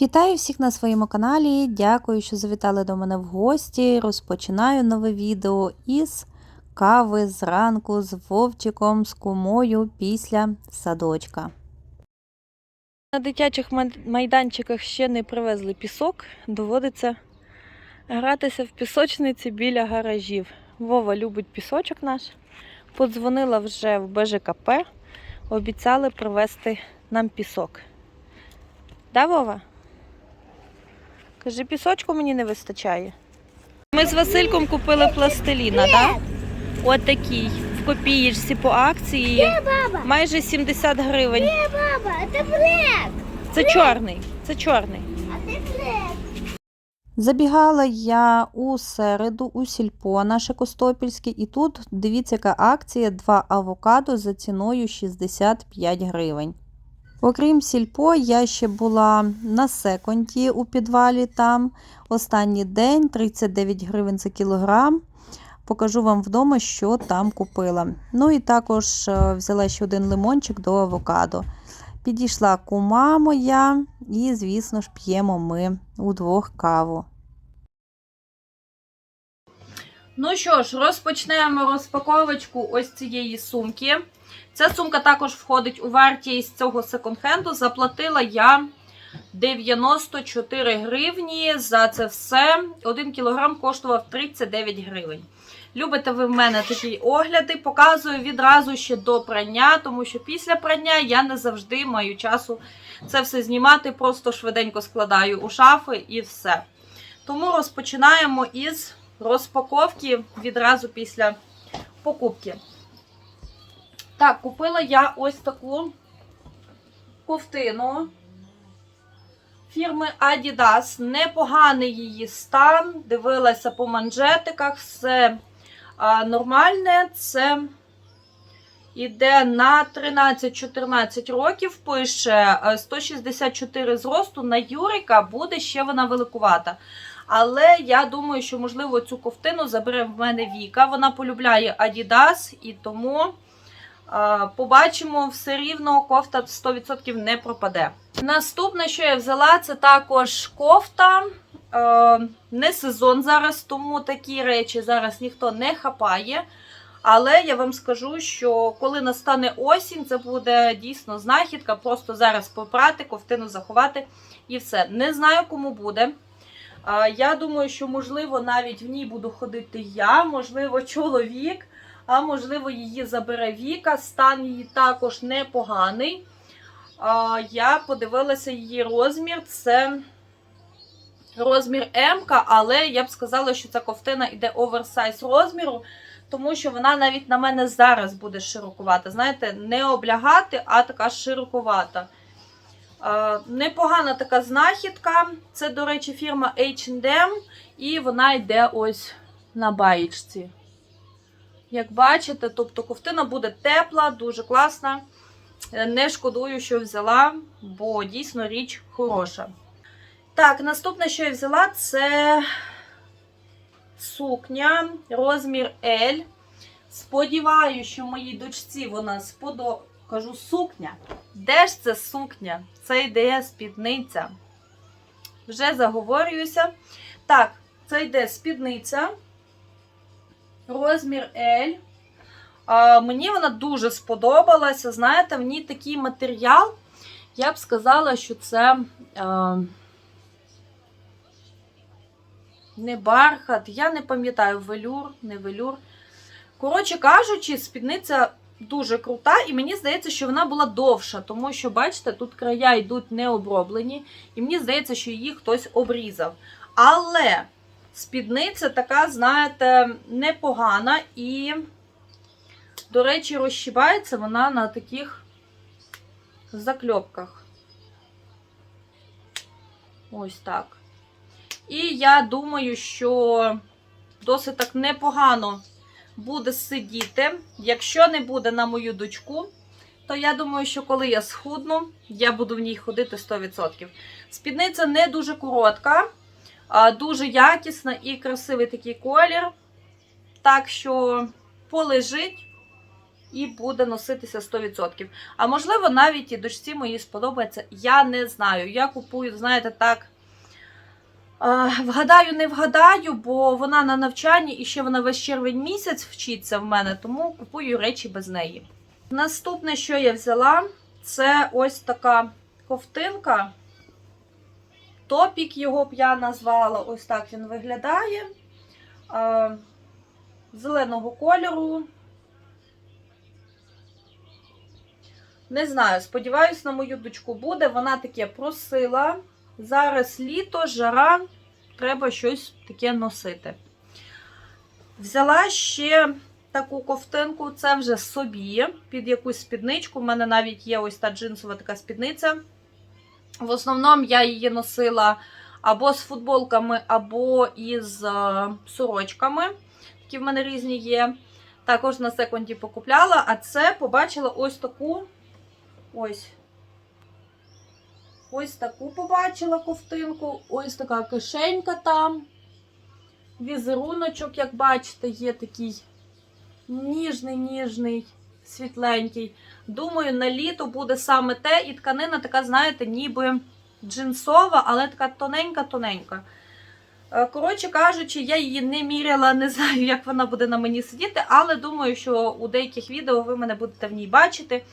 Вітаю всіх на своєму каналі. Дякую, що завітали до мене в гості. Розпочинаю нове відео із кави зранку з Вовчиком, з кумою після садочка. На дитячих майданчиках ще не привезли пісок, доводиться гратися в пісочниці біля гаражів. Вова любить пісочок наш. Подзвонила вже в БЖКП, обіцяли привезти нам пісок. Да, Вова? Кажи, пісочку мені не вистачає. Ми з Васильком купили пластиліна, так? Да? От такий. В копієчці по акції. Баба, Майже 70 гривень. не баба, це блек, Це чорний. Це чорний. а це блек. Забігала я у середу у сільпо наше Костопільське, і тут дивіться, яка акція: два авокадо за ціною 65 гривень. Окрім сільпо, я ще була на секонді у підвалі там. Останній день 39 гривень за кілограм. Покажу вам вдома, що там купила. Ну і також е, взяла ще один лимончик до авокадо. Підійшла кума моя, і, звісно ж, п'ємо ми удвох каву. Ну що ж, розпочнемо розпаковочку ось цієї сумки. Ця сумка також входить у вартість цього секонд-хенду. Заплатила я 94 гривні за це все. 1 кілограм коштував 39 гривень. Любите ви в мене такі огляди, показую відразу ще до прання, тому що після прання я не завжди маю часу це все знімати, просто швиденько складаю у шафи і все. Тому розпочинаємо із розпаковки відразу після покупки. Так, купила я ось таку ковтину фірми Adidas. Непоганий її стан. Дивилася по манжетиках, все нормальне. Це іде на 13-14 років. Пише е, 164 зросту. На Юрика буде ще вона великувата. Але я думаю, що, можливо, цю ковтину забере в мене Віка. Вона полюбляє Adidas і тому. Побачимо, все рівно кофта 100% не пропаде. Наступне, що я взяла, це також кофта. Е, Не сезон зараз, тому такі речі зараз ніхто не хапає. Але я вам скажу, що коли настане осінь, це буде дійсно знахідка. Просто зараз попрати, ковтину заховати і все. Не знаю, кому буде. Е, Я думаю, що можливо навіть в ній буду ходити я, можливо, чоловік а можливо, її забере Віка. Стан її також непоганий. А, Я подивилася її розмір. Це розмір М, але я б сказала, що ця ковтина йде оверсайз розміру, тому що вона навіть на мене зараз буде широкувата. Знаєте, не облягати, а така широкувата. Непогана така знахідка. Це, до речі, фірма H&M, і вона йде ось на баєчці. Як бачите, тобто ковтина буде тепла, дуже класна. Е, Не шкодую, що взяла, бо дійсно річ хороша. Так, наступне, що я взяла, це сукня, розмір L. Сподіваюся, що моїй дочці вона сподобається. Кажу, сукня. Де ж це сукня? Це йде спідниця. Вже заговорююся. Так, це йде спідниця. Розмір L. Мені вона дуже сподобалася. Знаєте, в ній такий матеріал. Я б сказала, що це а, не бархат. Я не пам'ятаю, велюр, не велюр. Коротше кажучи, спідниця дуже крута, і мені здається, що вона була довша, тому що, бачите, тут края йдуть не оброблені, і мені здається, що її хтось обрізав. Але. Спідниця така, знаєте, непогана і, до речі, розщібається вона на таких закльопках. Ось так. І я думаю, що досить так непогано буде сидіти. Якщо не буде на мою дочку, то я думаю, що коли я схудну, я буду в ній ходити 100%. Спідниця не дуже коротка. Дуже якісна і красивий такий колір. Так що полежить і буде носитися 100%. А можливо, навіть і дочці моїй сподобається. Я не знаю. Я купую, знаєте, так. Вгадаю, не вгадаю, бо вона на навчанні і ще вона весь червень місяць вчиться в мене, тому купую речі без неї. Наступне, що я взяла, це ось така ковтинка. Топік його б я назвала. Ось так він виглядає. Е, Зеленого кольору. Не знаю, сподіваюсь, на мою дочку буде. Вона таке просила. Зараз літо, жара, треба щось таке носити. Взяла ще таку ковтинку, це вже собі, під якусь спідничку. У мене навіть є ось та джинсова така спідниця. В основному я її носила або з футболками, або із сорочками. Такі в мене різні є. Також на секунді покупляла, а це побачила ось таку. Ось. Ось таку побачила ковтинку. Ось така кишенька там. Візеруночок, як бачите, є такий ніжний, ніжний, світленький. Думаю, на літо буде саме те, і тканина така, знаєте, ніби джинсова, але така тоненька-тоненька. Е, Коротше кажучи, я її не міряла, не знаю, як вона буде на мені сидіти, але думаю, що у деяких відео ви мене будете в ній бачити.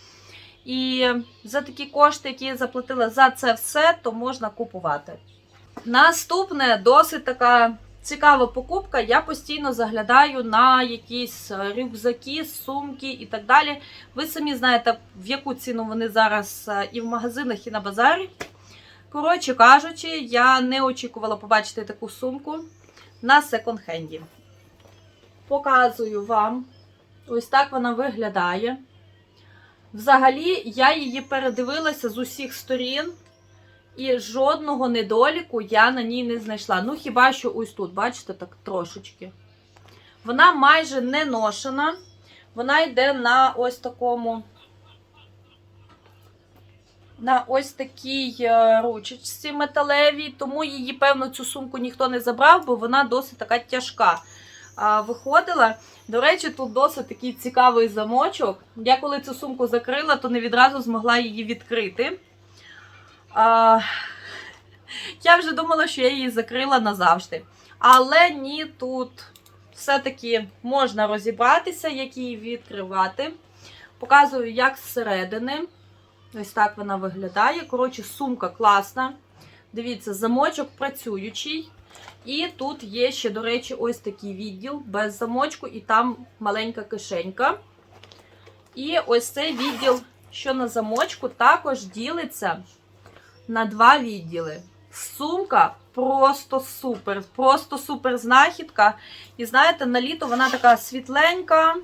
І за такі кошти, які я заплатила за це все, то можна купувати. Наступне досить така цікава покупка. Я постійно заглядаю на якісь е, рюкзаки, сумки і так далі. Ви самі знаєте, в яку ціну вони зараз е, і в магазинах, і на базарі. Коротше кажучи, я не очікувала побачити таку сумку на секонд-хенді. Показую вам. Ось так вона виглядає. Взагалі, я її передивилася з усіх сторін, і жодного недоліку я на ній не знайшла. Ну, хіба що ось тут, бачите, так трошечки. Вона майже не ношена. Вона йде на ось такому. На ось такій е, ручечці металевій, тому її, певно, цю сумку ніхто не забрав, бо вона досить така тяжка а, виходила. До речі, тут досить такий цікавий замочок. Я коли цю сумку закрила, то не відразу змогла її відкрити. А, я вже думала, що я її закрила назавжди. Але ні, тут все-таки можна розібратися, як її відкривати. Показую, як зсередини. Ось так вона виглядає. Коротше, сумка класна. Дивіться, замочок працюючий. І тут є ще, до речі, ось такий відділ без замочку, і там маленька кишенька. І ось цей відділ, що на замочку, також ділиться на два відділи. Сумка просто супер, просто супер знахідка. І знаєте, на літо вона така світленька.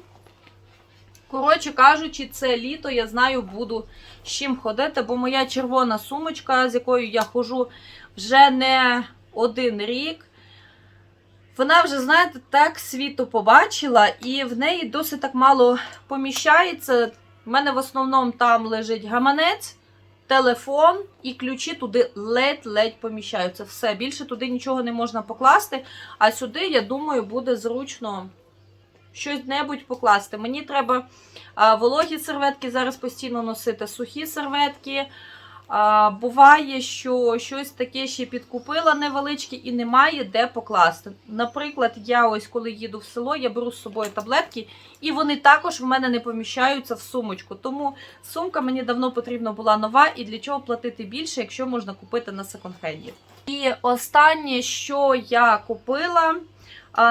Коротше кажучи, це літо, я знаю, буду з чим ходити, бо моя червона сумочка, з якою я ходжу вже не один рік. Вона вже, знаєте, так світу побачила, і в неї досить так мало поміщається. У мене в основному там лежить гаманець, телефон і ключі туди ледь-ледь поміщаються. Все, більше туди нічого не можна покласти. А сюди, я думаю, буде зручно щось небудь покласти. Мені треба вологі серветки зараз постійно носити, сухі серветки. А, буває, що щось таке ще підкупила невеличке і немає де покласти. Наприклад, я ось коли їду в село, я беру з собою таблетки, і вони також в мене не поміщаються в сумочку. Тому сумка мені давно потрібна була нова, і для чого платити більше, якщо можна купити на секонд-хенді. І останнє, що я купила.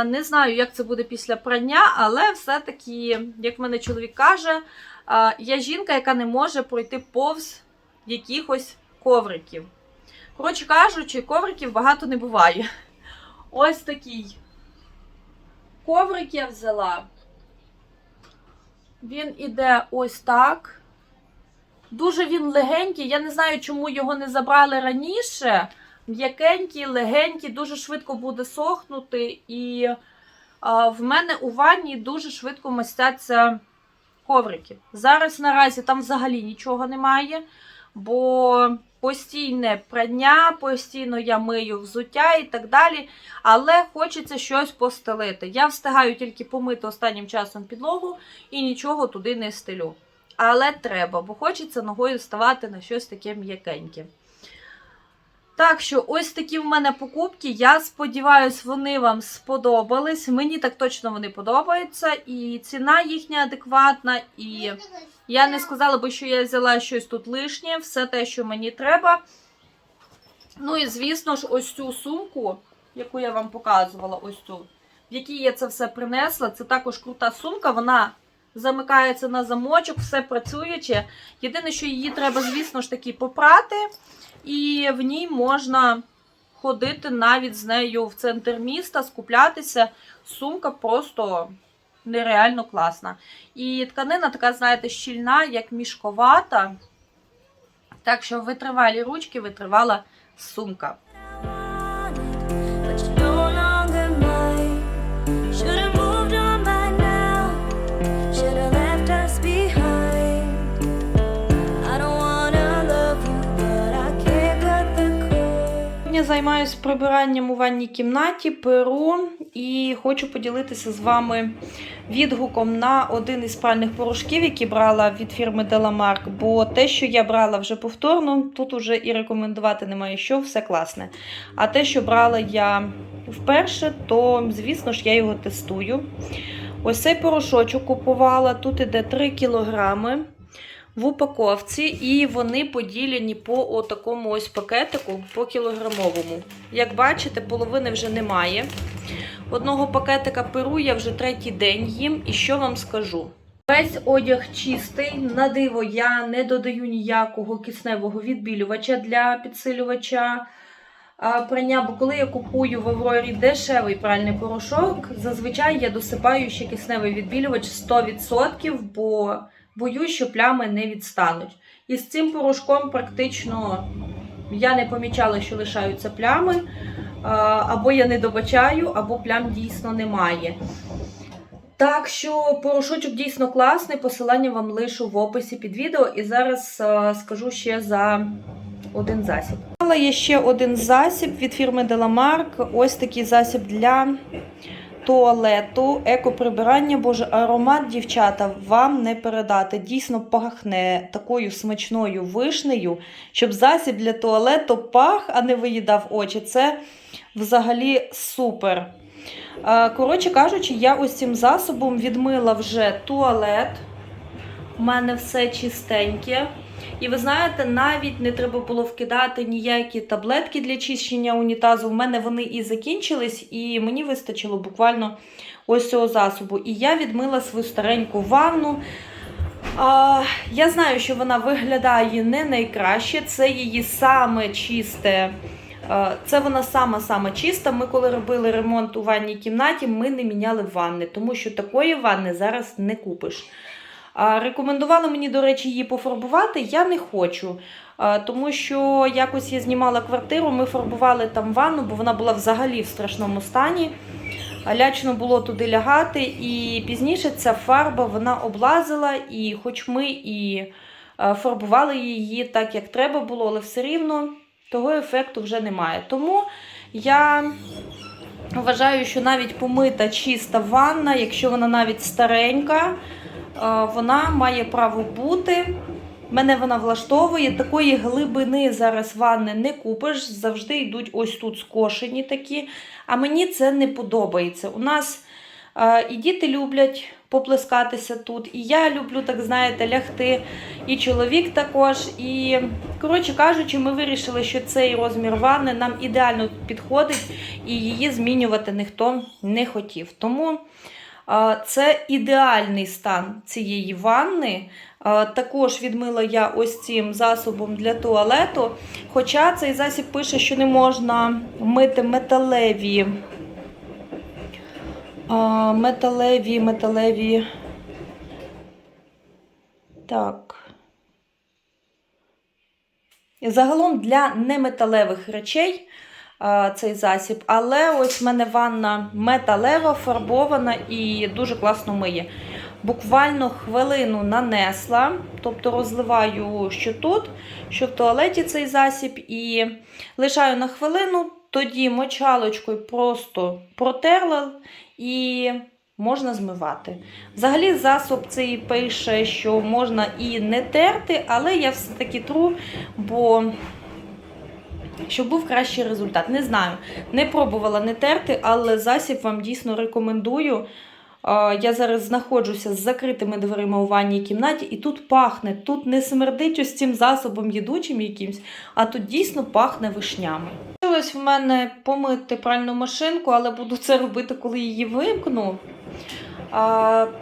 Не знаю, як це буде після прання, але все-таки, як мене чоловік каже, я жінка, яка не може пройти повз якихось ковриків. Коротше кажучи, ковриків багато не буває. Ось такий коврик я взяла. Він іде ось так. Дуже він легенький. Я не знаю, чому його не забрали раніше. М'якенький, легенький, дуже швидко буде сохнути. І а, в мене у ванні дуже швидко мастяться коврики. Зараз наразі там взагалі нічого немає, бо постійне прання, постійно я мию взуття і так далі. Але хочеться щось постелити. Я встигаю тільки помити останнім часом підлогу і нічого туди не стелю. Але треба, бо хочеться ногою ставати на щось таке м'якеньке. Так що, ось такі в мене покупки. Я сподіваюся, вони вам сподобались. Мені так точно вони подобаються. І ціна їхня адекватна. І я не сказала би, що я взяла щось тут лишнє, все те, що мені треба. Ну і звісно ж, ось цю сумку, яку я вам показувала, ось цю, в якій я це все принесла. Це також крута сумка. Вона замикається на замочок, все працююче. Єдине, що її треба, звісно ж таки, попрати, і в ній можна ходити навіть з нею в центр міста, скуплятися. Сумка просто нереально класна. І тканина така, знаєте, щільна, як мішковата. Так що витривалі ручки, витривала сумка. Займаюся прибиранням у ванній кімнаті, перу і хочу поділитися з вами відгуком на один із спальних порошків, які брала від фірми Delamark, бо те, що я брала вже повторно, тут уже і рекомендувати немає що, все класне. А те, що брала я вперше, то, звісно ж, я його тестую. Ось цей порошочок купувала, тут іде 3 кілограми в упаковці, і вони поділені по отакому ось пакетику по кілограмовому. Як бачите, половини вже немає. Одного пакетика перу я вже третій день їм, і що вам скажу? Весь одяг чистий, на диво я не додаю ніякого кисневого відбілювача для підсилювача прання, бо коли я купую в Аврорі дешевий пральний порошок, зазвичай я досипаю ще кисневий відбілювач 100%, бо боюсь, що плями не відстануть. І з цим порошком практично я не помічала, що лишаються плями, або я не добачаю, або плям дійсно немає. Так що порошочок дійсно класний, посилання вам лишу в описі під відео. І зараз скажу ще за один засіб. Є ще один засіб від фірми Delamark. Ось такий засіб для туалету, екоприбирання. Боже, аромат, дівчата, вам не передати. Дійсно пахне такою смачною вишнею, щоб засіб для туалету пах, а не виїдав очі. Це взагалі супер. Коротше кажучи, я ось цим засобом відмила вже туалет. У мене все чистеньке. І ви знаєте, навіть не треба було вкидати ніякі таблетки для чищення унітазу. У мене вони і закінчились, і мені вистачило буквально ось цього засобу. І я відмила свою стареньку ванну. А, я знаю, що вона виглядає не найкраще. Це її саме чисте. Це вона сама сама чиста. Ми, коли робили ремонт у ванній кімнаті, ми не міняли ванни, тому що такої ванни зараз не купиш. Рекомендували мені, до речі, її пофарбувати. Я не хочу. Тому що якось я знімала квартиру, ми фарбували там ванну, бо вона була взагалі в страшному стані. Лячно було туди лягати, і пізніше ця фарба вона облазила, і хоч ми і фарбували її так, як треба було, але все рівно того ефекту вже немає. Тому я вважаю, що навіть помита чиста ванна, якщо вона навіть старенька, вона має право бути. Мене вона влаштовує. Такої глибини зараз ванни не купиш. Завжди йдуть ось тут скошені такі. А мені це не подобається. У нас е, і діти люблять поплескатися тут, і я люблю, так знаєте, лягти, і чоловік також. І, коротше кажучи, ми вирішили, що цей розмір ванни нам ідеально підходить, і її змінювати ніхто не хотів. Тому е, це ідеальний стан цієї ванни. Також відмила я ось цим засобом для туалету. Хоча цей засіб пише, що не можна мити металеві. Металеві, металеві. Так. Загалом для неметалевих речей цей засіб, але ось в мене ванна металева, фарбована і дуже класно миє. буквально хвилину нанесла, тобто розливаю що тут, що в туалеті цей засіб, і лишаю на хвилину, тоді мочалочкою просто протерла і можна змивати. Взагалі, засоб цей пише, що можна і не терти, але я все-таки тру, бо щоб був кращий результат. Не знаю, не пробувала не терти, але засіб вам дійсно рекомендую. Я зараз знаходжуся з закритими дверима у ванній кімнаті, і тут пахне. Тут не смердить ось цим засобом їдучим якимсь, а тут дійсно пахне вишнями. Хотілося в мене помити пральну машинку, але буду це робити, коли її вимкну.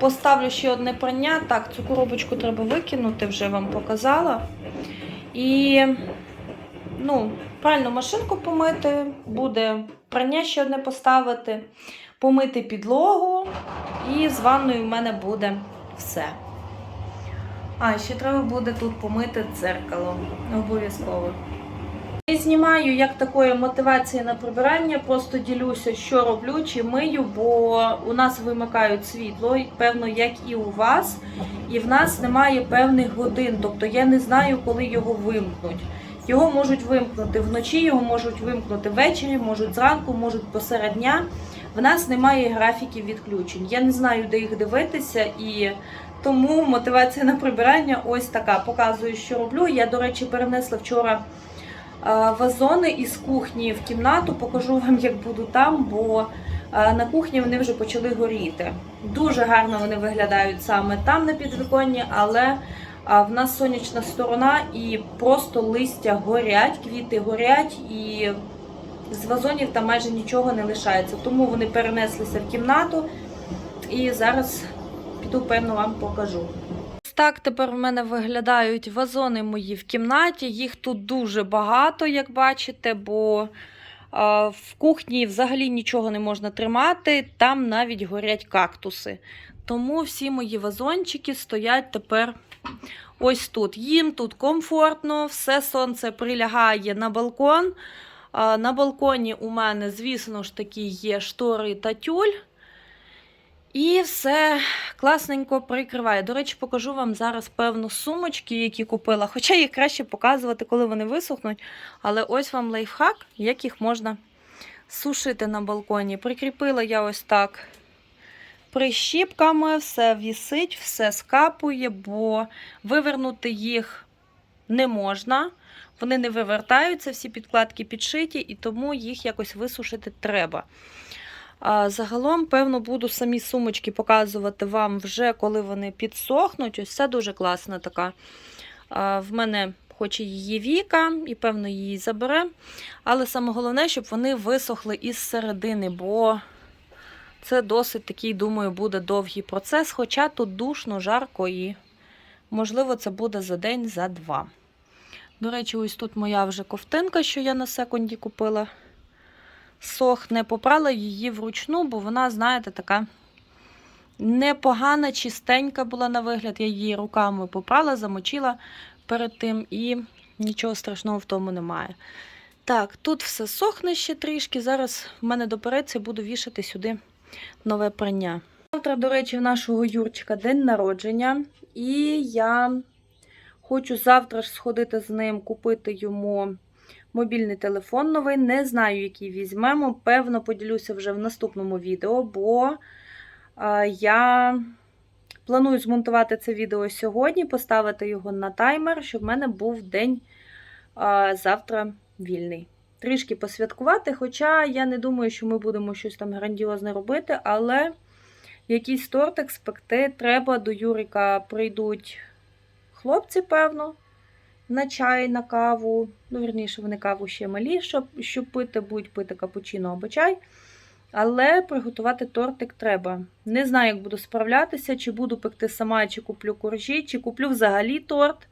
Поставлю ще одне прання. Так, цю коробочку треба викинути, вже вам показала. І ну, пральну машинку помити, буде прання ще одне поставити, помити підлогу, і з ванною в мене буде все. А, ще треба буде тут помити дзеркало. Обов'язково. Не знімаю як такої мотивації на прибирання, просто ділюся, що роблю, чи мию, бо у нас вимикають світло, певно, як і у вас, і в нас немає певних годин, тобто я не знаю, коли його вимкнуть. Його можуть вимкнути вночі, його можуть вимкнути ввечері, можуть зранку, можуть посеред дня. В нас немає графіків відключень. Я не знаю, де їх дивитися, і тому мотивація на прибирання ось така. Показую, що роблю. Я, до речі, перенесла вчора е, вазони із кухні в кімнату. Покажу вам, як буду там, бо е, на кухні вони вже почали горіти. Дуже гарно вони виглядають саме там на підвіконні, але а в нас сонячна сторона і просто листя горять, квіти горять, і з вазонів там майже нічого не лишається. Тому вони перенеслися в кімнату. І зараз піду, певно, вам покажу. Так тепер в мене виглядають вазони мої в кімнаті. Їх тут дуже багато, як бачите, бо в кухні взагалі нічого не можна тримати, там навіть горять кактуси. Тому всі мої вазончики стоять тепер ось тут. Їм тут комфортно, все сонце прилягає на балкон. На балконі у мене, звісно ж таки, є штори та тюль. І все класненько прикриває. До речі, покажу вам зараз певно сумочки, які купила. Хоча їх краще показувати, коли вони висохнуть. Але ось вам лайфхак, як їх можна сушити на балконі. Прикріпила я ось так прищіпками, все вісить, все скапує, бо вивернути їх не можна. Вони не вивертаються, всі підкладки підшиті, і тому їх якось висушити треба. Загалом, певно, буду самі сумочки показувати вам вже, коли вони підсохнуть. Ось це дуже класна така. В мене хоче її Віка, і, певно, її забере. Але саме головне, щоб вони висохли із середини, бо це досить такий, думаю, буде довгий процес. Хоча тут душно, жарко і, можливо, це буде за день, за два. До речі, ось тут моя вже ковтинка, що я на секунді купила. Сохне, попрала її вручну, бо вона, знаєте, така непогана, чистенька була на вигляд. Я її руками попрала, замочила перед тим і нічого страшного в тому немає. Так, тут все сохне ще трішки. Зараз в мене допереться буду вішати сюди нове прання. Завтра, до речі, в нашого Юрчика день народження, і я хочу завтра ж сходити з ним, купити йому мобільний телефон новий. Не знаю, який візьмемо. Певно, поділюся вже в наступному відео, бо я планую змонтувати це відео сьогодні, поставити його на таймер, щоб в мене був день е, завтра вільний. Трішки посвяткувати, хоча я не думаю, що ми будемо щось там грандіозне робити, але якийсь тортик спекти треба. До Юрика прийдуть хлопці, певно на чай, на каву. Ну, вірніше, вони каву ще малі, щоб, щоб пити, будуть пити капучино або чай. Але приготувати тортик треба. Не знаю, як буду справлятися, чи буду пекти сама, чи куплю коржі, чи куплю взагалі торт.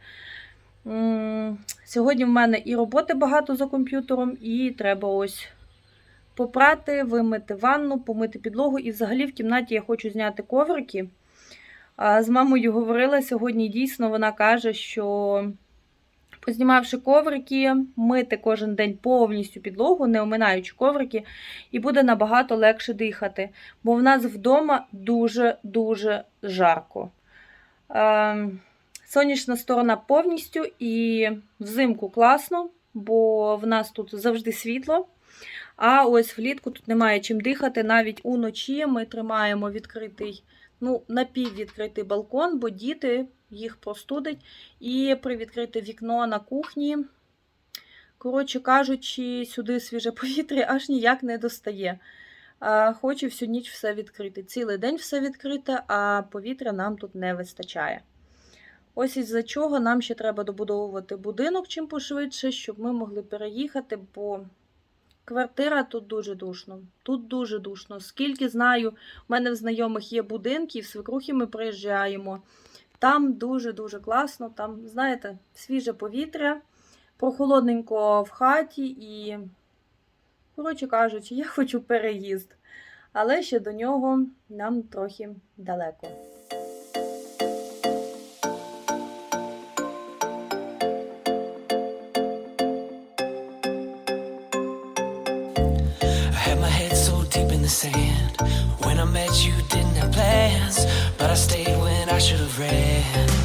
Сьогодні в мене і роботи багато за комп'ютером, і треба ось попрати, вимити ванну, помити підлогу. І взагалі в кімнаті я хочу зняти коврики. З мамою говорила сьогодні, дійсно, вона каже, що Познімавши коврики, мити кожен день повністю підлогу, не оминаючи коврики, і буде набагато легше дихати. Бо в нас вдома дуже-дуже жарко. Сонячна сторона повністю і взимку класно, бо в нас тут завжди світло. А ось влітку тут немає чим дихати. Навіть уночі ми тримаємо відкритий, ну, напіввідкритий балкон, бо діти їх простудить. І привідкрите вікно на кухні. Коротше кажучи, сюди свіже повітря аж ніяк не достає. Хочу всю ніч все відкрити. Цілий день все відкрите, а повітря нам тут не вистачає. Ось із-за чого нам ще треба добудовувати будинок чим пошвидше, щоб ми могли переїхати, бо квартира тут дуже душно. Тут дуже душно. Скільки знаю, у мене в знайомих є будинки, і в свекрухи ми приїжджаємо. Там дуже-дуже класно, там, знаєте, свіже повітря, прохолодненько в хаті і, коротше кажучи, я хочу переїзд. Але ще до нього нам трохи далеко. The sand. When I met you, didn't have plans, but I stayed when I should have ran.